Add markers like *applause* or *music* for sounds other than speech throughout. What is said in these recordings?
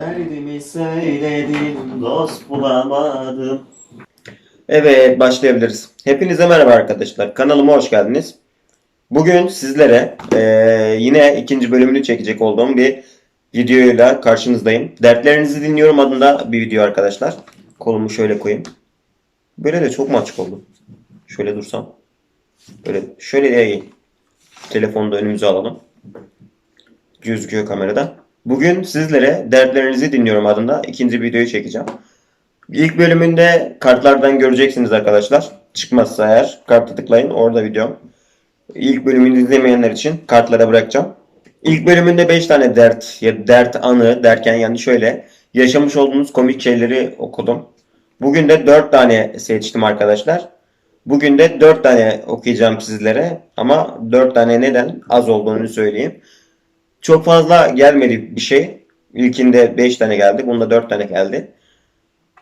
Derdimi söyledim, dost bulamadım. Evet, başlayabiliriz. Hepinize merhaba arkadaşlar. Kanalıma hoş geldiniz. Bugün sizlere eee, yine ikinci bölümünü çekecek olduğum bir videoyla karşınızdayım. Dertlerinizi dinliyorum adında bir video arkadaşlar. Kolumu şöyle koyayım. Böyle de çok mu açık oldu? Şöyle dursam. Böyle şöyle eğeyim. Telefonu da önümüze alalım. Gözüküyor kamerada. Bugün sizlere dertlerinizi dinliyorum adında ikinci videoyu çekeceğim. İlk bölümünde kartlardan göreceksiniz arkadaşlar. Çıkmazsa eğer kartı tıklayın orada videom. İlk bölümünü izlemeyenler için kartlara bırakacağım. İlk bölümünde 5 tane dert ya dert anı derken yani şöyle yaşamış olduğunuz komik şeyleri okudum. Bugün de 4 tane seçtim arkadaşlar. Bugün de 4 tane okuyacağım sizlere ama 4 tane neden az olduğunu söyleyeyim. Çok fazla gelmedi bir şey. İlkinde 5 tane geldi. Bunda 4 tane geldi.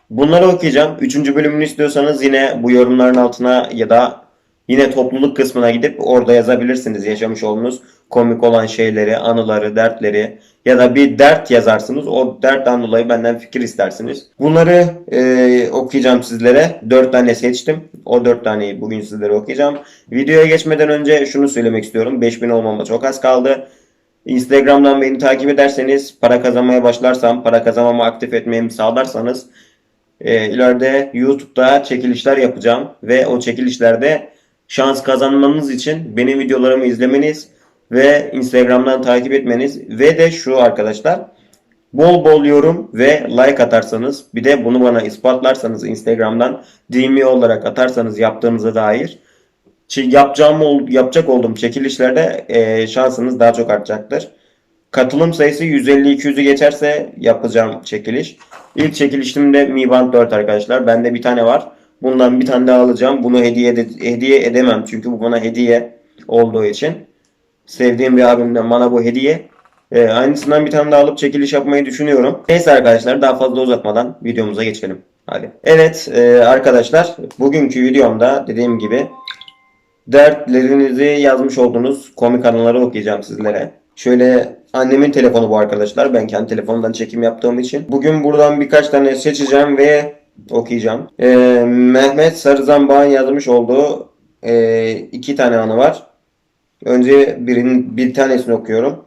Bunları okuyacağım. Üçüncü bölümünü istiyorsanız yine bu yorumların altına ya da yine topluluk kısmına gidip orada yazabilirsiniz. Yaşamış olduğunuz komik olan şeyleri, anıları, dertleri ya da bir dert yazarsınız. O dertten dolayı benden fikir istersiniz. Bunları e, okuyacağım sizlere. 4 tane seçtim. O 4 taneyi bugün sizlere okuyacağım. Videoya geçmeden önce şunu söylemek istiyorum. 5000 olmama çok az kaldı. Instagram'dan beni takip ederseniz, para kazanmaya başlarsam, para kazanmamı aktif etmemi sağlarsanız e, ileride YouTube'da çekilişler yapacağım ve o çekilişlerde şans kazanmanız için benim videolarımı izlemeniz ve Instagram'dan takip etmeniz ve de şu arkadaşlar bol bol yorum ve like atarsanız bir de bunu bana ispatlarsanız Instagram'dan DM olarak atarsanız yaptığınıza dair yapacağım yapacak olduğum çekilişlerde e, şansınız daha çok artacaktır. Katılım sayısı 150-200'ü geçerse yapacağım çekiliş. İlk çekilişim de Mi Band 4 arkadaşlar. Bende bir tane var. Bundan bir tane daha alacağım. Bunu hediye ede- hediye edemem çünkü bu bana hediye olduğu için. Sevdiğim bir abimden bana bu hediye. E, aynısından bir tane daha alıp çekiliş yapmayı düşünüyorum. Neyse arkadaşlar daha fazla uzatmadan videomuza geçelim. Hadi. Evet e, arkadaşlar bugünkü videomda dediğim gibi dertlerinizi yazmış olduğunuz komik anıları okuyacağım sizlere. Şöyle annemin telefonu bu arkadaşlar. Ben kendi telefonumdan çekim yaptığım için. Bugün buradan birkaç tane seçeceğim ve okuyacağım. Ee, Mehmet Sarızambağ'ın yazmış olduğu e, iki tane anı var. Önce birinin bir tanesini okuyorum.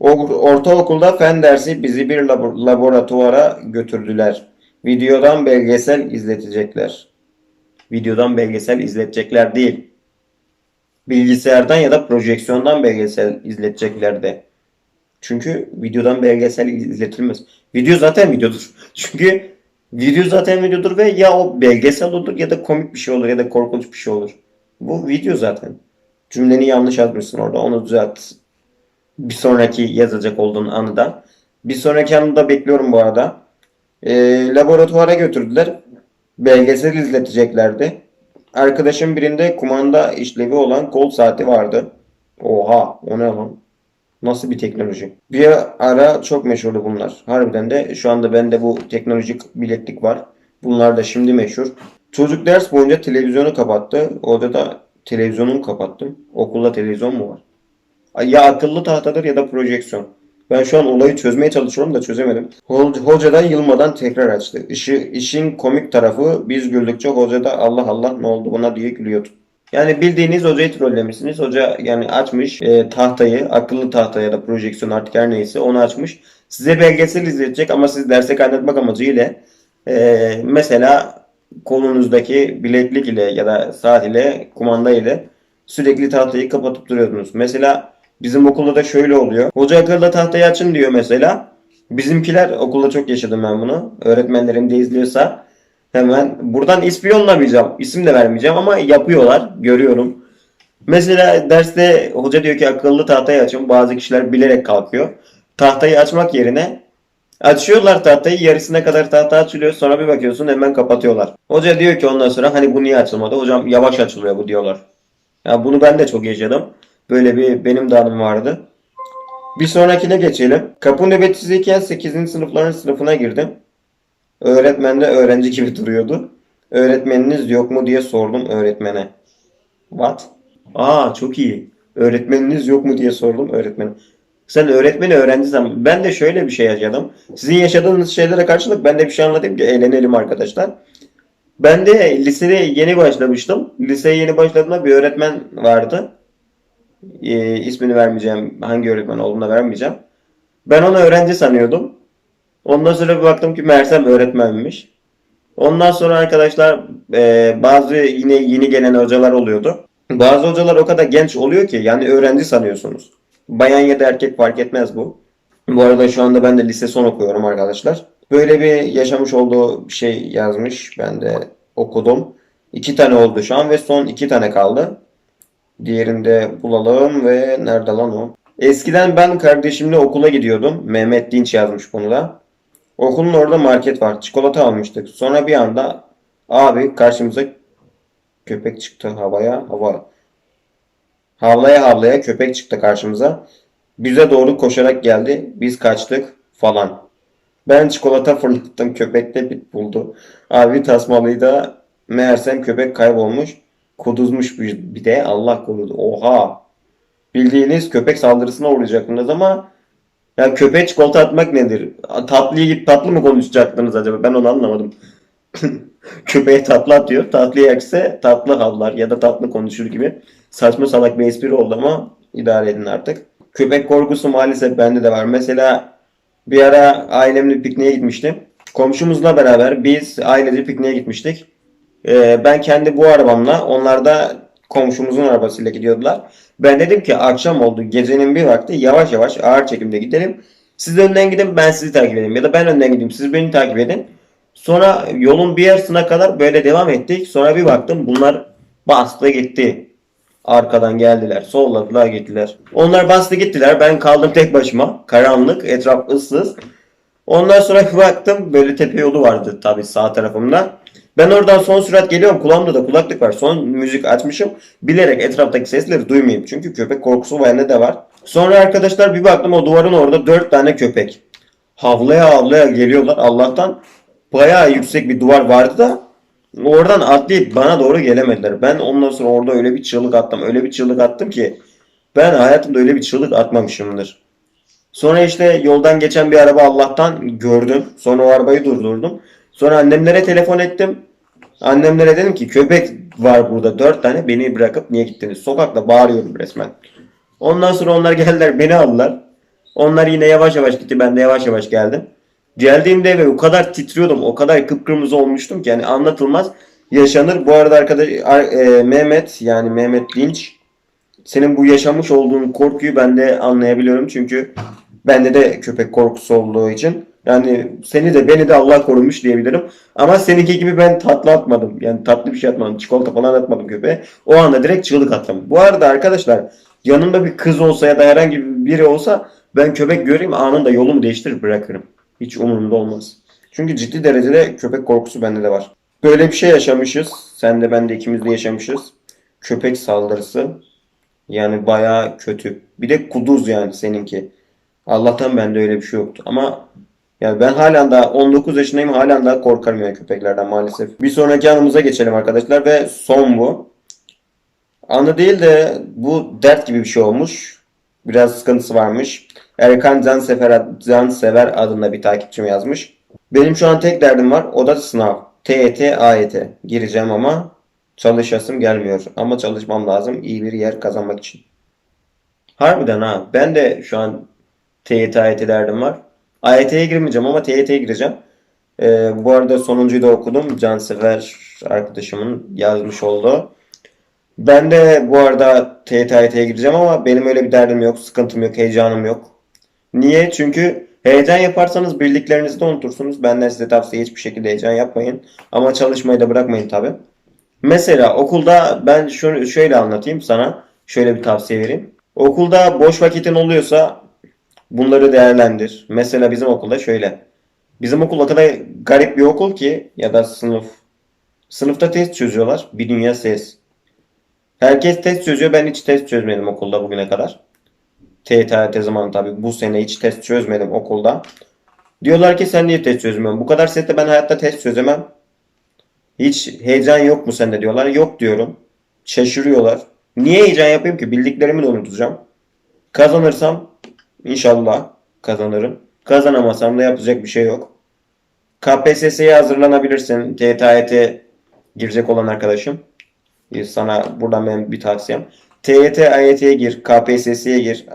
Ortaokulda fen dersi bizi bir labo- laboratuvara götürdüler. Videodan belgesel izletecekler. Videodan belgesel izletecekler değil bilgisayardan ya da projeksiyondan belgesel izleteceklerdi. Çünkü videodan belgesel izletilmez. Video zaten videodur. *laughs* Çünkü video zaten videodur ve ya o belgesel olur ya da komik bir şey olur ya da korkunç bir şey olur. Bu video zaten. Cümleni yanlış yazmışsın orada. Onu düzelt. Bir sonraki yazacak olduğun anıda. Bir sonraki anıda bekliyorum bu arada. Ee, laboratuvara götürdüler. Belgesel izleteceklerdi. Arkadaşım birinde kumanda işlevi olan kol saati vardı. Oha o ne lan? Nasıl bir teknoloji? Bir ara çok meşhurdu bunlar. Harbiden de şu anda bende bu teknolojik bileklik var. Bunlar da şimdi meşhur. Çocuk ders boyunca televizyonu kapattı. Orada da televizyonumu kapattım. Okulda televizyon mu var? Ya akıllı tahtadır ya da projeksiyon. Ben şu an olayı çözmeye çalışıyorum da çözemedim. Ho- Hoca da yılmadan tekrar açtı. İşi, işin komik tarafı biz güldükçe hoca da Allah Allah ne oldu buna diye gülüyordu. Yani bildiğiniz hocayı trollemişsiniz. Hoca yani açmış e, tahtayı, akıllı tahta ya da projeksiyon artık her neyse onu açmış. Size belgesel izletecek ama siz derse kaynatmak amacıyla e, mesela kolunuzdaki bileklik ile ya da saat ile kumanda ile sürekli tahtayı kapatıp duruyordunuz. Mesela bizim okulda da şöyle oluyor. Hoca akıllı tahtayı açın diyor mesela. Bizimkiler okulda çok yaşadım ben bunu. Öğretmenlerim de izliyorsa hemen buradan ispiyonlamayacağım. İsim de vermeyeceğim ama yapıyorlar. Görüyorum. Mesela derste hoca diyor ki akıllı tahtayı açın. Bazı kişiler bilerek kalkıyor. Tahtayı açmak yerine açıyorlar tahtayı. Yarısına kadar tahta açılıyor. Sonra bir bakıyorsun hemen kapatıyorlar. Hoca diyor ki ondan sonra hani bu niye açılmadı? Hocam yavaş açılıyor bu diyorlar. Ya bunu ben de çok yaşadım. Böyle bir benim de anım vardı. Bir sonrakine geçelim. Kapı nöbetçisiyken 8. sınıfların sınıfına girdim. Öğretmen de öğrenci gibi duruyordu. Öğretmeniniz yok mu diye sordum öğretmene. What? Aa çok iyi. Öğretmeniniz yok mu diye sordum öğretmene. Sen öğretmeni öğrencisen ben de şöyle bir şey yaşadım. Sizin yaşadığınız şeylere karşılık ben de bir şey anlatayım ki eğlenelim arkadaşlar. Ben de liseye yeni başlamıştım. Liseye yeni başladığımda bir öğretmen vardı. Ee, ismini vermeyeceğim. Hangi öğretmen olduğunu da vermeyeceğim. Ben onu öğrenci sanıyordum. Ondan sonra bir baktım ki Mersem öğretmenmiş. Ondan sonra arkadaşlar e, bazı yine yeni gelen hocalar oluyordu. Bazı hocalar o kadar genç oluyor ki yani öğrenci sanıyorsunuz. Bayan ya da erkek fark etmez bu. Bu arada şu anda ben de lise son okuyorum arkadaşlar. Böyle bir yaşamış olduğu şey yazmış. Ben de okudum. İki tane oldu şu an ve son iki tane kaldı. Diğerini de bulalım ve nerede lan o? Eskiden ben kardeşimle okula gidiyordum. Mehmet Dinç yazmış bunu da. Okulun orada market var. Çikolata almıştık. Sonra bir anda abi karşımıza köpek çıktı havaya. Hava. Havlaya havlaya köpek çıktı karşımıza. Bize doğru koşarak geldi. Biz kaçtık falan. Ben çikolata fırlattım. Köpek de bit buldu. Abi tasmalıyı da meğersem köpek kaybolmuş. Kuduzmuş bir, bir de Allah korudu. Oha. Bildiğiniz köpek saldırısına uğrayacaktınız ama ya köpeğe çikolata atmak nedir? Tatlıyı git tatlı mı konuşacaktınız acaba? Ben onu anlamadım. *laughs* Köpeğe tatlı atıyor. Tatlı yerse tatlı havlar ya da tatlı konuşur gibi. Saçma salak bir espri oldu ama idare edin artık. Köpek korkusu maalesef bende de var. Mesela bir ara ailemle pikniğe gitmiştim. Komşumuzla beraber biz ailece pikniğe gitmiştik. Ee, ben kendi bu arabamla onlar da komşumuzun arabasıyla gidiyordular. Ben dedim ki akşam oldu gecenin bir vakti yavaş yavaş ağır çekimde gidelim. Siz önden gidin ben sizi takip edeyim ya da ben önden gideyim siz beni takip edin. Sonra yolun bir yarısına kadar böyle devam ettik. Sonra bir baktım bunlar bastı gitti. Arkadan geldiler, solladılar gittiler. Onlar bastı gittiler. Ben kaldım tek başıma. Karanlık, etraf ıssız. Ondan sonra bir baktım böyle tepe yolu vardı tabii sağ tarafımda. Ben oradan son sürat geliyorum. Kulağımda da kulaklık var. Son müzik açmışım. Bilerek etraftaki sesleri duymayayım. Çünkü köpek korkusu bende de var. Sonra arkadaşlar bir baktım o duvarın orada dört tane köpek. Havlaya havlaya geliyorlar. Allah'tan bayağı yüksek bir duvar vardı da oradan atlayıp bana doğru gelemediler. Ben ondan sonra orada öyle bir çığlık attım. Öyle bir çığlık attım ki ben hayatımda öyle bir çığlık atmamışımdır. Sonra işte yoldan geçen bir araba Allah'tan gördüm. Sonra o arabayı durdurdum. Sonra annemlere telefon ettim. Annemlere dedim ki köpek var burada dört tane beni bırakıp niye gittiniz? Sokakta bağırıyorum resmen. Ondan sonra onlar geldiler beni aldılar. Onlar yine yavaş yavaş gitti ben de yavaş yavaş geldim. Geldiğimde eve o kadar titriyordum o kadar kıpkırmızı olmuştum ki yani anlatılmaz yaşanır. Bu arada arkadaş ar- e, Mehmet yani Mehmet Dinç senin bu yaşamış olduğun korkuyu ben de anlayabiliyorum çünkü bende de köpek korkusu olduğu için yani seni de beni de Allah korumuş diyebilirim. Ama seninki gibi ben tatlı atmadım. Yani tatlı bir şey atmadım. Çikolata falan atmadım köpeğe. O anda direkt çığlık attım. Bu arada arkadaşlar yanımda bir kız olsa ya da herhangi biri olsa ben köpek göreyim anında yolumu değiştirir bırakırım. Hiç umurumda olmaz. Çünkü ciddi derecede köpek korkusu bende de var. Böyle bir şey yaşamışız. Sen de ben de ikimiz de yaşamışız. Köpek saldırısı. Yani bayağı kötü. Bir de kuduz yani seninki. Allah'tan bende öyle bir şey yoktu. Ama yani ben halen daha 19 yaşındayım halen daha korkarım yani köpeklerden maalesef. Bir sonraki anımıza geçelim arkadaşlar ve son bu. Anı değil de bu dert gibi bir şey olmuş. Biraz sıkıntısı varmış. Erkan Cansever, Cansever adında bir takipçim yazmış. Benim şu an tek derdim var. O da sınav. TET, AYT. Gireceğim ama çalışasım gelmiyor. Ama çalışmam lazım iyi bir yer kazanmak için. Harbiden ha. Ben de şu an TYT, AYT derdim var. AYT'ye girmeyeceğim ama TYT'ye gireceğim. Ee, bu arada sonuncuyu da okudum. Cansever arkadaşımın yazmış olduğu. Ben de bu arada TYT, AYT'ye gireceğim ama benim öyle bir derdim yok, sıkıntım yok, heyecanım yok. Niye? Çünkü heyecan yaparsanız bildiklerinizi de unutursunuz. Benden size tavsiye hiçbir şekilde heyecan yapmayın. Ama çalışmayı da bırakmayın tabi. Mesela okulda ben şunu şöyle anlatayım sana. Şöyle bir tavsiye vereyim. Okulda boş vakitin oluyorsa bunları değerlendir. Mesela bizim okulda şöyle. Bizim okul o kadar garip bir okul ki ya da sınıf. Sınıfta test çözüyorlar. Bir dünya ses. Herkes test çözüyor. Ben hiç test çözmedim okulda bugüne kadar. TYT zaman tabii bu sene hiç test çözmedim okulda. Diyorlar ki sen niye test çözmüyorsun? Bu kadar sette ben hayatta test çözemem. Hiç heyecan yok mu sende diyorlar. Yok diyorum. Şaşırıyorlar. Niye heyecan yapayım ki? Bildiklerimi de unutacağım. Kazanırsam İnşallah kazanırım. Kazanamasam da yapacak bir şey yok. KPSS'ye hazırlanabilirsin. TYT girecek olan arkadaşım. Ee, Sana buradan benim bir tavsiyem. TYT, AYT'ye gir, KPSS'ye gir.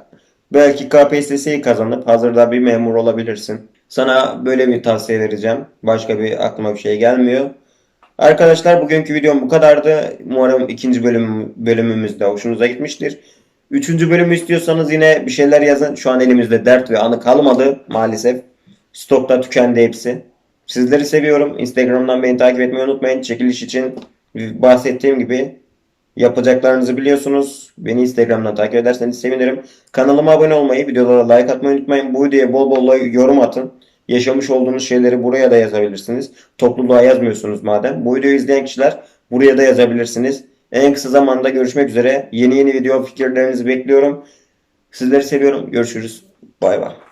Belki KPSS'yi kazanıp hazırda bir memur olabilirsin. Sana böyle bir tavsiye vereceğim. Başka bir aklıma bir şey gelmiyor. Arkadaşlar bugünkü videom bu kadardı. Umarım ikinci bölüm, bölümümüz de hoşunuza gitmiştir. Üçüncü bölümü istiyorsanız yine bir şeyler yazın. Şu an elimizde dert ve anı kalmadı maalesef. Stokta tükendi hepsi. Sizleri seviyorum. Instagram'dan beni takip etmeyi unutmayın. Çekiliş için bahsettiğim gibi yapacaklarınızı biliyorsunuz. Beni Instagram'dan takip ederseniz sevinirim. Kanalıma abone olmayı, videolara like atmayı unutmayın. Bu videoya bol bol yorum atın. Yaşamış olduğunuz şeyleri buraya da yazabilirsiniz. Topluluğa yazmıyorsunuz madem. Bu videoyu izleyen kişiler buraya da yazabilirsiniz. En kısa zamanda görüşmek üzere. Yeni yeni video fikirlerinizi bekliyorum. Sizleri seviyorum. Görüşürüz. Bay bay.